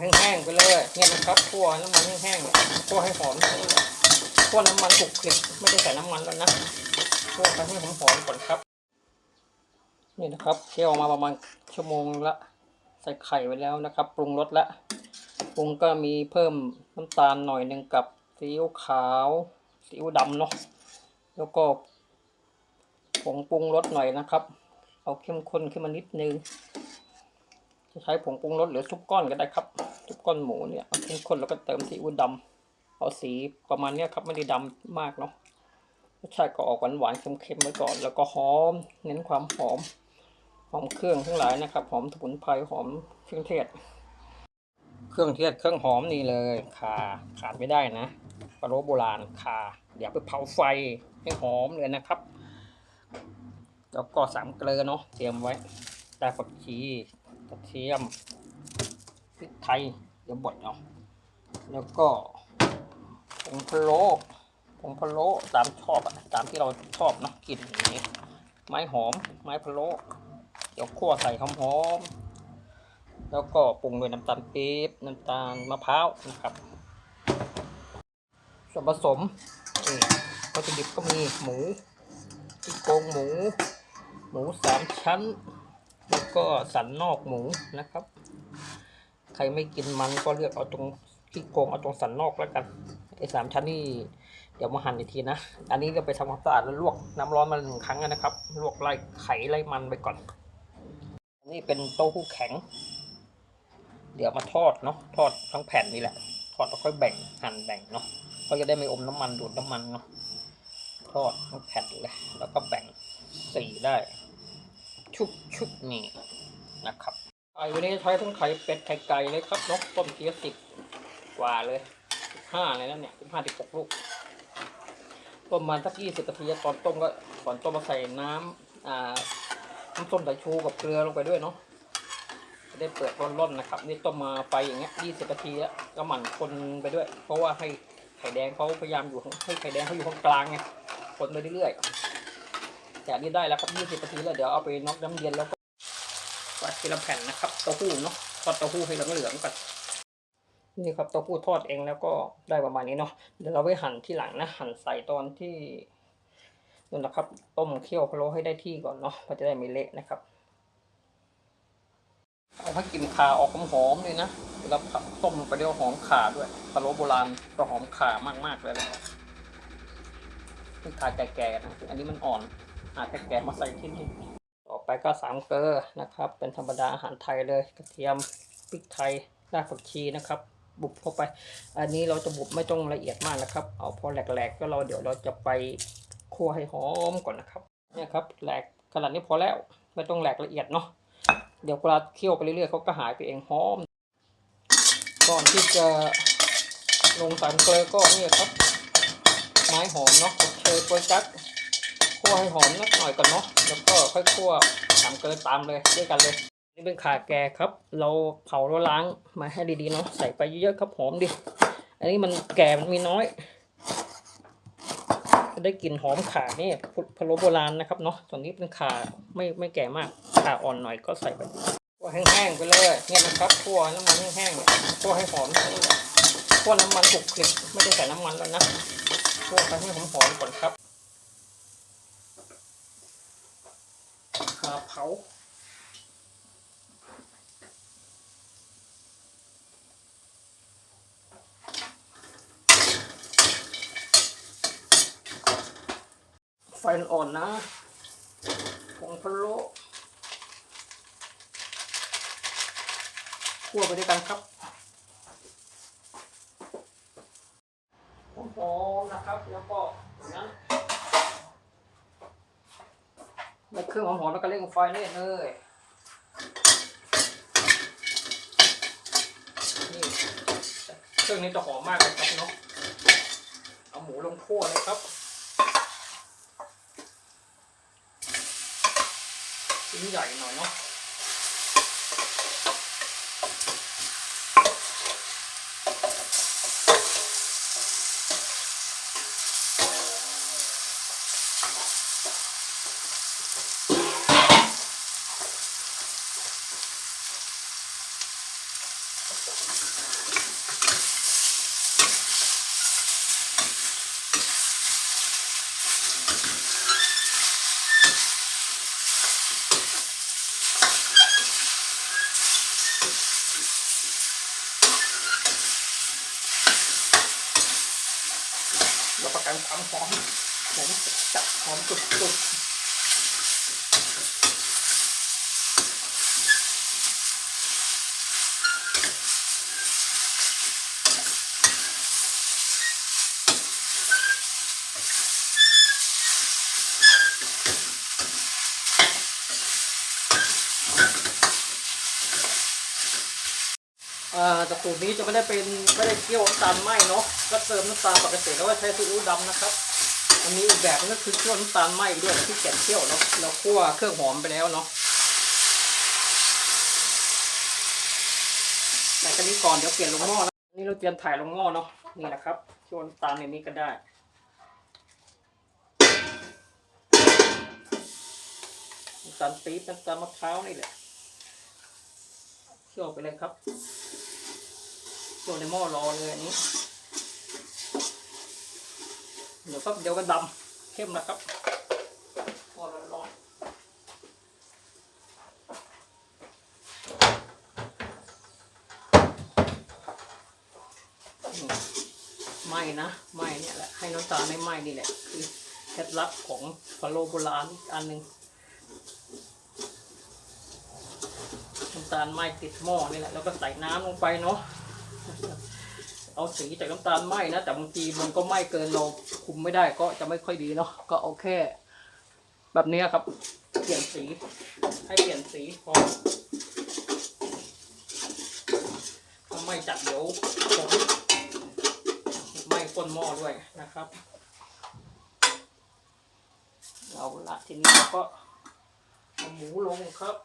แห้งๆไปเลยเนี่ยนะครับคั่วน้ำมันแห้งๆคั่วให้หอมคั่วน้ำมันถูกคลิกไม่ได้ใส่น้ำมันแล้วนะคั่วไปให้หอมๆก่อนครับ นี่นะครับเคี่ยวมาประมาณชั่วโมงละใส่ไข่ไว้แล้วนะครับ ปรุงรสละปรุงก็มีเพิ่มน้ำตาลหน่อยหนึ่งกับซีอิ๊วขาวซีอิ๊วดำเนาะแล้วก็ผงปรุงรสหน่อยนะครับ เอาเข้มข้นขึ้นมานิดนึงจะใช้ผงปรุงรสหรือซุปก้อนก็ได้ครับ ซุปก้อนหมูเนี่ยเอาข้มข้นแล้วก็เติมซีอิ๊วดำเอาสีประมาณเนี้ยครับไม่ได้ดำมากเนาะรสชาติก็ออกหวานๆเค็มๆไว้ก่อน แล้วก็หอมเน้นความหอมหอมเครื่องทั้งหลายนะครับ หอมสมุนไพรหอมเครื่องเทศ เครื่องเทศเครื่องหอมนี่เลยข่าขาดไม่ได้นะปลาโรโบราณข่าเดี๋ยวไปเผาไฟให้หอมเลยนะครับ แล้วก็สามเกลือเนาะเตรียมไว้แตาฝักชีกระเทียม พริกไทยเดี๋ยวบดเอาแล้วก็ผงพะโล้ผงพะโล้ตามชอบอะตามที่เราชอบเนาะกลิ่นนี้ไม้หอม ไม้พะโล้เดี๋ยวคั่วใส่หอมๆแล้วก็ปรุงด้วยน้ำตาลปี๊บน้ำตาลมะพร้าวนะครับ ส่วนผสมนี่วัตถุดิบก็มีหมูที่โครงหมู หมูสามชั้น แล้วก็สันนอกหมูนะครับ ใครไม่กินมันก็เลือกเอาตรงที่โครงเอาตรงสันนอกแล้วกันไอ้สามชั้นนี่เดี๋ยวมาหั่นอีกทีนะ อันนี้เราไปทำความสะอาดแล้วลวกน้ำร้อนมาหนึ่งครั้งนะครับ ลวกไล่ไขไล่มันไปก่อน อันนี้เป็นเต้าหู้แข็ง เดี๋ยวมาทอดเนาะ ทอดทั้งแผ่นนี่แหละ ทอดแล้วค่อยแบ่งหั่นแบ่งเนาะก็จะได้ไม่อมน้ำมันดูดน้ำมันเนาะ ทอดทั้งแผ่นเลย แล้วก็แบ่งสีได้ ชุบชุบนี่นะครับ ไอ้วันนี้ใช้ทั้งไข่เป็ดไข่ไก่เลยครับนกต้มทีละสิบกว่าเลยสิบห้าเลยนะเนี่ยสิบห้าสิบหกลูกต้มมาสักยี่สิบนาทีตอนต้มก็ก่อนต้มมาใส่น้ำอ่าน้ำส้มสายชูกับเกลือลงไปด้วยเนาะจะได้เปิดร่อนๆนะครับ นี่ต้มมาไปอย่างเงี้ยยี่สิบนาทีแล้วก็หมั่นคนไปด้วย เพราะว่าให้ไข่แดงเขาพยายามอยู่ให้ไข่แดงเขาอยู่ข้างกลางไงคนไปเรื่อยๆแต่นนี้ได้แล้วครับ20นาทีแล้วเดี๋ยวเอาไปน็อกน้ำเย็นแล้ว ก็ปัดทีละแผ่นนะครับเต้าหู้เนาะทอดเต้าหู้ให้เหลืองๆก่อนนี่ครับเต้าหู้ทอดเองแล้วก็ได้ประมาณนี้เนาะเดี๋ยวเราไปหั่นที่หลังนะหั่นใส่ตอนที่นั่นนะครับต้มเคี่ยวพะโล้ให้ได้ที่ก่อนเนาะมันจะได้ไม่เละนะครับ เอาให้กลิ่นขาออกหอมๆเลยนะเวลาผัดต้มไปเดี๋ยวหอมขาด้วยพะโล้โบราณก็หอมขามากๆเลยแหละนี่ข่าแก่ๆนะอันนี้มันอ่อนหาแก่ๆมาใส่ที่นี่ ไปก็สามเกลือนะครับ เป็นธรรมดาอาหารไทยเลยกระเทียมพริกไทยรากผักชีนะครับ บุบเข้าไป อันนี้เราจะบุบไม่ต้องละเอียดมากนะครับ เอาพอแหลกๆก็เราเดี๋ยวเราจะไปคั่วให้หอมก่อนนะครับเนี่ยครับแหลกขนาดนี้พอแล้วไม่ต้องแหลกละเอียดเนาะเดี๋ยวเวลาเคี่ยวไปเรื่อยๆเขาก็หายไปเองหอม ก่อนที่จะลงสามเกลือก็นี่ครับไม้หอมเนาะเชยโปรยจัก คั่วให้หอมนิดหน่อยก่อนเนาะแล้วก็ค่อยคั่วสามเกลือตามเลยด้วยกันเลย นี่เป็นขาแก่ครับ เราเผาแล้วล้างมาให้ดีๆเนาะใส่ไปเยอะๆครับหอมดิอันนี้มันแก่มันมีน้อยจะได้กลิ่นหอมขานี่พะโล้โบราณนะครับเนาะส่วนนี้เป็นขาไม่ไม่แก่มากขาอ่อนหน่อยก็ใส่ไปคั่วแห้งๆไปเลยเนี่ยนะครับคั่วน้ำมันแห้งๆคั่วให้หอมคั่วน้ำมันถูกคลิกไม่ได้ใส่น้ำมันแล้วนะคั่วไปให้หอมๆก่อนครับขาเผา ไฟอ่อนนะผงพะโล้คั่วไปด้วยกันครับหอมๆนะครับ แล้วก็อย่ แล้วเครื่องหอมๆแล้วก็เร่งไฟเล่เลยนี่เครื่องนี้จะหอมมากเลยครับเนาะเอาหมูลงคั่วเลยครับชิ้นใหญ่หน่อยเนาะ รับประกันความหอมผมจัดหอมสุดๆ อ่าแต่สูตรนี้จะไม่ได้เป็นไม่ได้เคี่ยวน้ำตาลไหมเนาะก็เติมน้ำตาลปกติแล้วก็ใช้ซีอิ๊วดำนะครับอันนี้อีกแบบนึงก็คือเคี่ยวน้ำตาลไหมด้วยที่แกะเคี่ยวเนาะเราคั่วเครื่องหอมไปแล้วเนาะแต่กันนี้ก่อนเดี๋ยวเปลี่ยนลงหม้อนะนี่เราเตรียมถ่ายลงหม้อเนาะนี่นะครับเคี่ยวน้ำตาลในนี้ก็ได้น้ำตาลปี๊บน้ำตาลมะพร้าวนี่แหละเคี่ยวไปเลยครับ เคี่ยวในหม้อรอเลยอันนี้ เดี๋ยวก็เดี๋ยวก็ดำเข้มนะครับหม้อร้อนไหม้นะไหม้เนี่ยแหละให้น้ำตาลไม่ไหม้นี่แหละคือเคล็ดลับของพะโลโบราณอีกอันหนึ่งน้ำตาลไหม้ติดหม้อนี่แหละแล้วก็ใส่น้ำลงไปเนาะ เอาสีจากน้ำตาลไหม้นะแต่บางทีมันก็ไหม้เกินเราคุมไม่ได้ก็จะไม่ค่อยดีเนาะก็เอาแค่ แบบนี้ครับ เปลี่ยนสี ให้เปลี่ยนสีพอถ้าไหม้จัดเดี๋ยวผมไหม้ก้นหม้อด้วยนะครับเอาละทีนี้เราก็เอาหมูลงครับ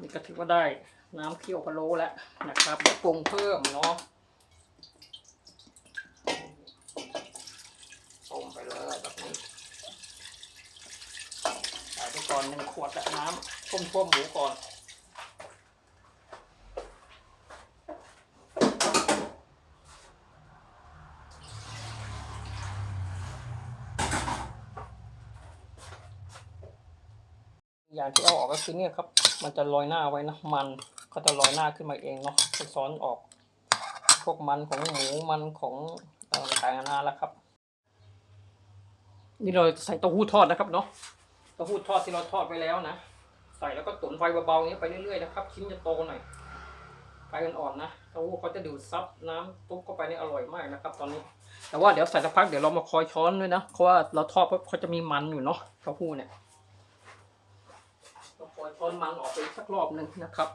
นี่ก็ถือว่าได้น้ำเคี่ยวพะโล้แล้วนะครับปรุงเพิ่มเนาะต้มไปเลยแบบนี้ใส่ไปก่อนหนึ่งขวดละน้ำต้มท่วมหมูก่อนอย่างที่เอาออกก็คือเนี่ยครับ มันจะลอยหน้าไว้นะมันก็จะลอยหน้าขึ้นมาเองเนาะจะซ้อนออก พวกมันของหมูมันของต่างๆนานาแล้วครับ นี่เราใส่เต้าหู้ทอดนะครับเนาะเต้าหู้ทอดที่เราทอดไปแล้วนะใส่แล้วก็ตุ๋นไฟเบาๆอย่างนี้ไปเรื่อยๆนะครับ ชิ้นจะโตหน่อยไฟอ่อนๆนะเต้าหู้เขาจะดูดซับน้ำตุ๊กเข้าไปนี่อร่อยมากนะครับ ตอนนี้ แต่ว่าเดี๋ยวใส่สักพักเดี๋ยวเรามาคอยช้อนด้วยนะเพราะว่าเราทอดเพราะเขาจะมีมันอยู่เนาะเต้าหู้เนี่ย ปล่อยช้อนมันออกไปสักรอบหนึ่งนะครับ